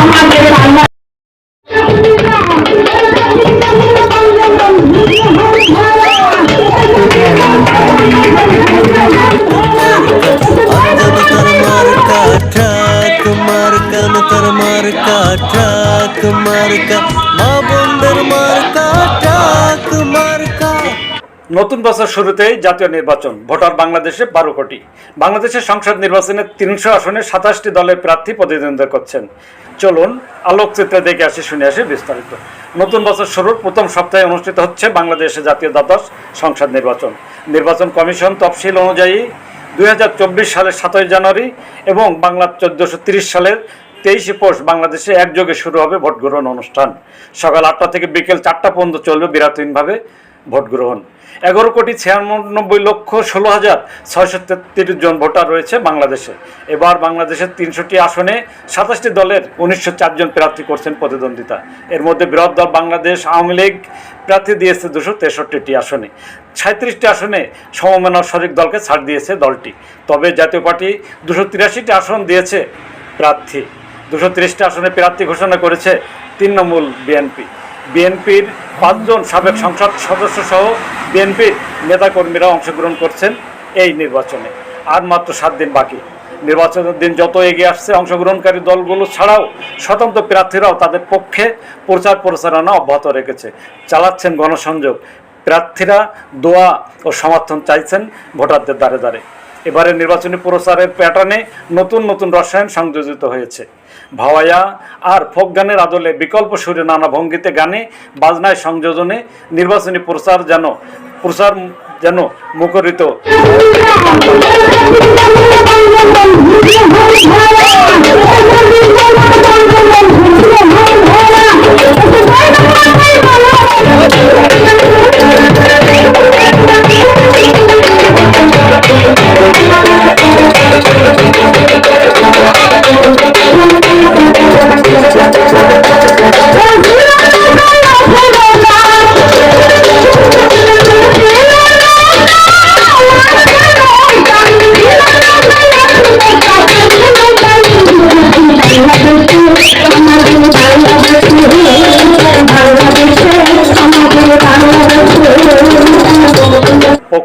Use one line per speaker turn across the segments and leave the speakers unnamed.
আমাদের
নতুন বছর শুরুতেই জাতীয় নির্বাচন, ভোটার বাংলাদেশে বারো কোটি। বাংলাদেশের সংসদ নির্বাচনে তিনশো আসনে সাতাশটি দলের প্রার্থী প্রতিদ্বন্দ্বিতা করছেন। চলুন আলোকচিত্রে দেখে আসি, শুনে আসি বিস্তারিত। নতুন বছর শুরুর প্রথম সপ্তাহে অনুষ্ঠিত হচ্ছে বাংলাদেশে জাতীয় দ্বাদশ সংসদ নির্বাচন। নির্বাচন কমিশন তফসিল অনুযায়ী দুই হাজার চব্বিশ সালের সাতই জানুয়ারি এবং বাংলা চোদ্দোশো সালের তেইশে পৌষ বাংলাদেশে একযোগে শুরু হবে ভোট গ্রহণ অনুষ্ঠান। সকাল আটটা থেকে বিকেল চারটা পর্যন্ত চলবে বিরাটহীনভাবে ভোট গ্রহণ। এগারো কোটি ছিয়ানব্বই লক্ষ ষোলো হাজার ছয়শো তেত্রিশ জন ভোটার রয়েছে বাংলাদেশে। এবার বাংলাদেশের তিনশোটি আসনে সাতাশটি দলের উনিশশো চারজন প্রার্থী করছেন প্রতিদ্বন্দ্বিতা। এর মধ্যে বৃহৎ দল বাংলাদেশ, আওয়ামী লীগ প্রার্থী দিয়েছে দুশো তেষট্টিটি আসনে। সাঁত্রিশটি আসনে সমমনা শরিক দলকে ছাড় দিয়েছে দলটি। তবে জাতীয় পার্টি দুশো তিরাশিটি আসন দিয়েছে প্রার্থী। দুশো তিরিশটি আসনে প্রার্থী ঘোষণা করেছে তৃণমূল বিএনপি। বিএনপির পাঁচজন সাবেক সংসদ সদস্য সহ বিএনপির নেতাকর্মীরা অংশগ্রহণ করছেন এই নির্বাচনে। আর মাত্র সাত দিন বাকি। নির্বাচনের দিন যত এগিয়ে আসছে, অংশগ্রহণকারী দলগুলো ছাড়াও স্বতন্ত্র প্রার্থীরাও তাদের পক্ষে প্রচার প্রচারণা অব্যাহত রেখেছে। চালাচ্ছেন গণসংযোগ। প্রার্থীরা দোয়া ও সমর্থন চাইছেন ভোটারদের দ্বারে দ্বারে। এবারে নির্বাচনী প্রচারের প্যাটার্নে নতুন নতুন রসায়ন সংযোজিত হয়েছে। ভাওয়াইয়া আর ফোক গানের আদলে বিকল্প সুরে নানা ভঙ্গিতে গানে, বাজনায় সংযোজনে নির্বাচনী প্রচার যেন প্রচার যেন মুখরিত।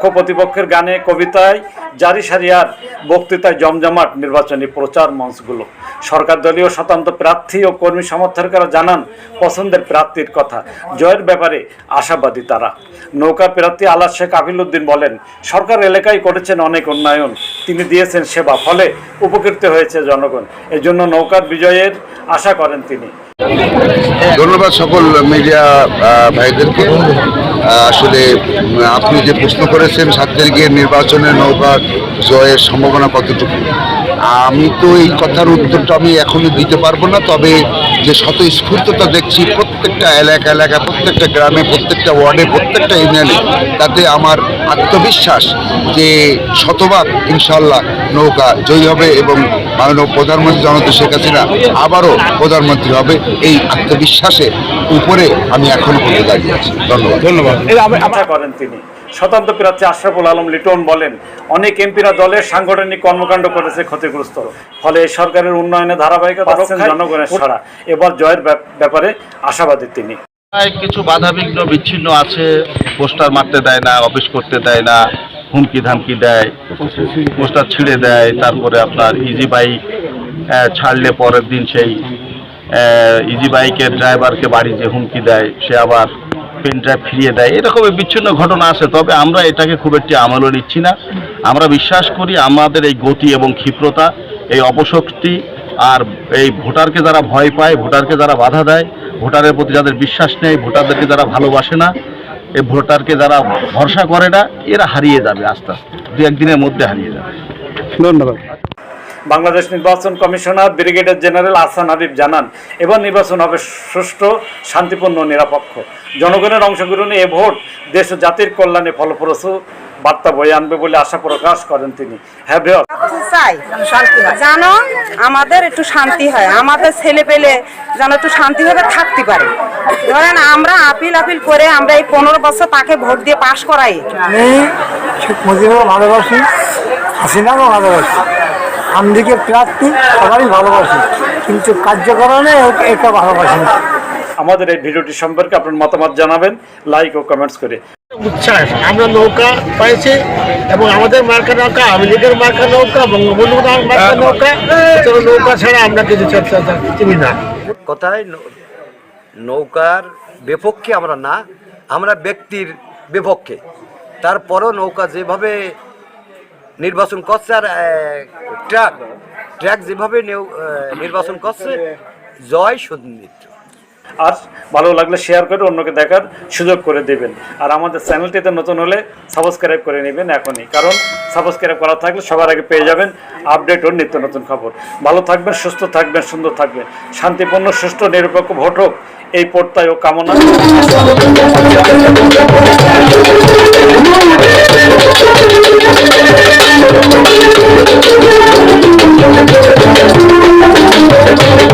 পক্ষ প্রতিপক্ষের গানে, কবিতায় জারি সারিয়ার বক্তৃতায় জমজমাট নির্বাচনী প্রচার মঞ্চগুলো। সরকার দলীয় স্বতন্ত্র প্রার্থী ও কর্মী সমর্থকরা জানান, পছন্দের প্রার্থীর কথা। জয়ের ব্যাপারে আশাবাদী তারা। নৌকা প্রার্থী আলাদ শেখ আফিলুদ্দিন বলেন, সরকার এলাকায় করেছেন অনেক উন্নয়ন। তিনি দিয়েছেন সেবা, ফলে উপকৃত হয়েছে জনগণ। এই জন্য নৌকার বিজয়ের আশা করেন তিনি।
ধন্যবাদ সকল মিডিয়া ভাইদেরকে। আসলে, আপনি যে প্রশ্ন করেছেন সাত তারিখের নির্বাচনে নৌকা জয়ের সম্ভাবনা কতটুকু? আমি তো এই কথার উত্তরটা আমি এখনই দিতে পারব না তবে যে স্বতঃস্ফূর্ততা দেখছি প্রত্যেকটা এলাকা এলাকা প্রত্যেকটা গ্রামে প্রত্যেকটা ওয়ার্ডে প্রত্যেকটা ইউনিয়নে তাতে আমার আত্মবিশ্বাস যে শতভাগ ইনশাল্লাহ নৌকা জয়ী হবে এবং মাননীয় প্রধানমন্ত্রী জনতা শেখ হাসিনা আবারও প্রধানমন্ত্রী হবে এই আত্মবিশ্বাসে উপরে আমি এখনও পর্যন্ত দাঁড়িয়ে আছি। ধন্যবাদ। ধন্যবাদ।
করেন তিনি। স্বতন্ত্র প্রার্থী আশরাফুল আলম লিটন বলেন অনেক এমপিরা দলের সাংগঠনিক কর্মকাণ্ড করেছে ক্ষতিগ্রস্ত। ফলে এই সরকারের উন্নয়নে ধারাবাহিকতা জনগণের সারা এবার জয়ের ব্যাপারে আশাবাদী তিনি।
কিছু বাধা বিঘ্ন বিচ্ছিন্ন আছে পোস্টার মারতে দেয় না অফিস করতে দেয় না হুমকি ধামকি দেয় পোস্টার ছিঁড়ে দেয় তারপরে আপনার ইজি বাইক ছাড়লে পরের দিন সেই ইজি বাইকের ড্রাইভারকে বাড়ি যে হুমকি দেয় সে আবার পেন ড্রাইভ ফিরিয়ে দেয়। এরকমের বিচ্ছিন্ন ঘটনা আছে, তবে আমরা এটাকে খুব একটি আমলও নিচ্ছি না। আমরা বিশ্বাস করি আমাদের এই গতি এবং ক্ষিপ্রতা, এই অপশক্তি আর এই ভোটারকে যারা ভয় পায়, ভোটারকে যারা বাধা দেয়, ভোটারের প্রতি যাদের বিশ্বাস নেই, ভোটারদেরকে যারা ভালোবাসে না, এই ভোটারকে যারা ভরসা করে না, এরা হারিয়ে যাবে আস্তে আস্তে দু একদিনের মধ্যে হারিয়ে যাবে।
বাংলাদেশ নির্বাচন commissioner brigadier general Ahsan Habib জানান এবার নির্বাচন হবে সুষ্ঠু শান্তিপূর্ণ নিরপেক্ষ। জনগণের অংশগ্রহণে এ ভোট দেশ ও জাতির কল্যাণে ফলপ্রসূ বার্তা বয়ে আনবে বলে আশা প্রকাশ করেন তিনি। হ্যাঁ
চাই জানো আমাদের একটু শান্তি হয় আমাদের ছেলে পেলে যেন একটু শান্তিভাবে থাকতে পারে। ধরেন আমরা আপিল আপিল করে আমরা এই পনেরো বছর তাকে ভোট দিয়ে পাশ করাই।
আমি শেখ মুজিবুর ভালোবাসি হাসিনারও ভালোবাসি। আমদিকে প্রার্থী সবারই ভালোবাসি কিন্তু কার্যকরণে এটা ভালোবাসি না।
আমাদের এই ভিডিওটি সম্পর্কে আপনার মতামত জানাবেন লাইক ও কমেন্টস করে।
উচ্ছ্বাস আমরা নৌকা পাইছি এবং আমাদের মার্কা নৌকা আওয়ামী লীগের মার্কা নৌকা বঙ্গবন্ধু মার্কা নৌকা তো নৌকা ছাড়া আমরা কিছু চর্চা চিনি না।
কথায় নৌ- নৌকার বিপক্ষে আমরা না আমরা ব্যক্তির বিপক্ষে। তারপরও নৌকা যেভাবে নির্বাচন করছে আর ট্র্যাক ট্র্যাক যেভাবে নেউ- নির্বাচন করছে জয় সুনিদ্র
আর ভালো লাগলে শেয়ার করে অন্যকে দেখার সুযোগ করে দেবেন। আর আমাদের চ্যানেলটিতে নতুন হলে সাবস্ক্রাইব করে নেবেন এখনই। কারণ সাবস্ক্রাইব করা থাকলে সবার আগে পেয়ে যাবেন আপডেট ও নিত্য নতুন খবর। ভালো থাকবেন সুস্থ থাকবেন সুন্দর থাকবেন। শান্তিপূর্ণ সুষ্ঠু নিরপেক্ষ ভোট হোক। এই প্রত্যয় ও কামনা।
Thank you.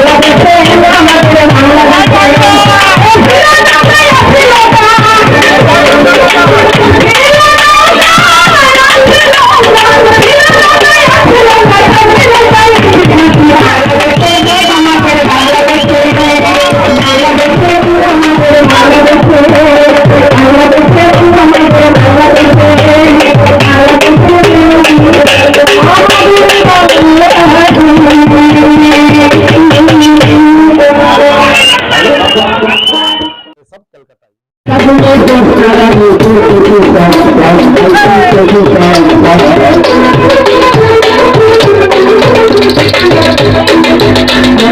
la
que se